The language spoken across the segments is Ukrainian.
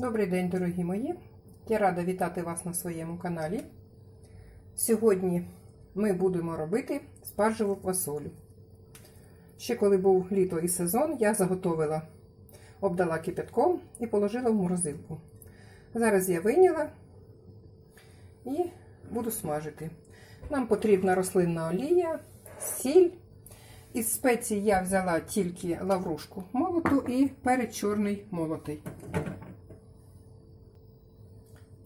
Добрий день, дорогі мої! Я рада вітати вас на своєму каналі. Сьогодні ми будемо робити спаржеву квасолю. Ще коли був літо і сезон, я заготовила, обдала кипятком і положила в морозилку. Зараз я вийняла і буду смажити. Нам потрібна рослинна олія, сіль. Із спецій я взяла тільки лаврушку молоту і перець чорний молотий.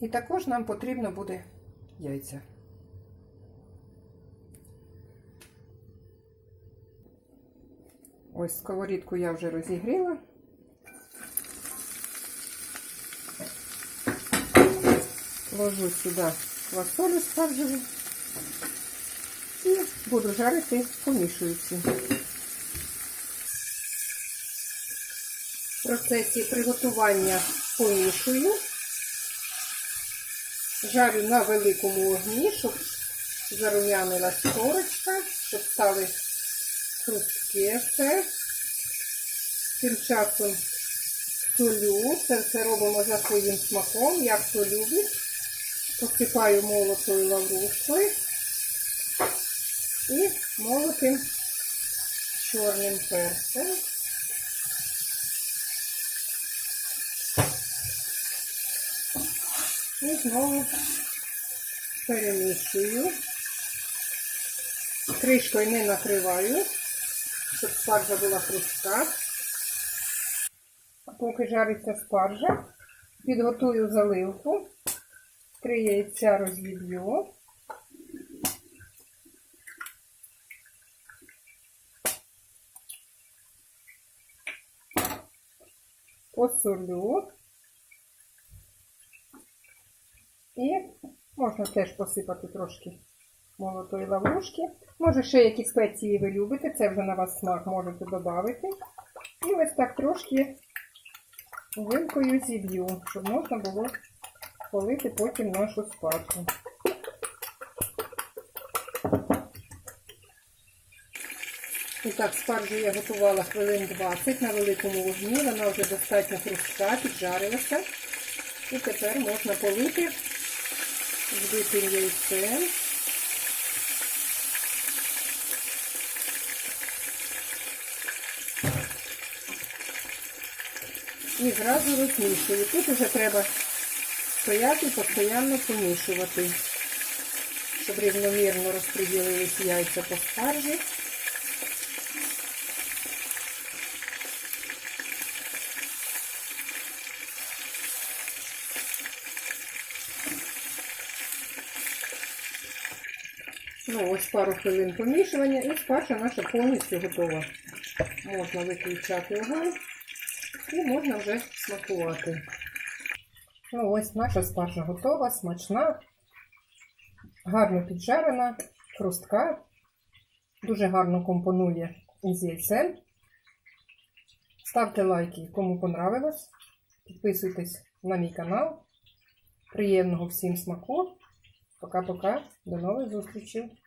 І також нам потрібно буде яйця. Ось сковорідку я вже розігріла. Ложу сюди квасолю спаржеву і буду жарити помішуючи. В процесі приготування помішую. Жарю на великому вогні, щоб зарум'янилась корочка, щоб стали хрустке все. Тим часом солю. Це все робимо за своїм смаком, як хто любить. Посипаю молотою лаврушкою і молотим чорним перцем. І знову перемішую. Кришкою не накриваю, щоб спаржа була хрустка. Поки жариться спаржа, підготую заливку, три яйця розіб'ю. Посолю. І можна теж посипати трошки молотої лаврушки. Може, ще які спеції ви любите, це вже на вас смак можете додати. І ось так трошки вилкою зіб'ю, щоб можна було полити потім нашу спаржу. І так, спаржу я готувала хвилин 20 на великому вогні. Вона вже достатньо хрустка, піджарилася. І тепер можна полити збитим яйце. І зразу розмішую. Тут вже треба стояти і постійно помішувати, щоб рівномірно розподілились яйця по спаржі. Ну, ось пару хвилин помішування і спаржа наша повністю готова. Можна виключати огонь і можна вже смакувати. Ну, ось наша спаржа готова, смачна, гарно піджарена, хрустка, дуже гарно компонує із яйцем. Ставте лайки, кому понравилось. Підписуйтесь на мій канал. Приємного всім смаку! Пока-пока. До нових зустрічей.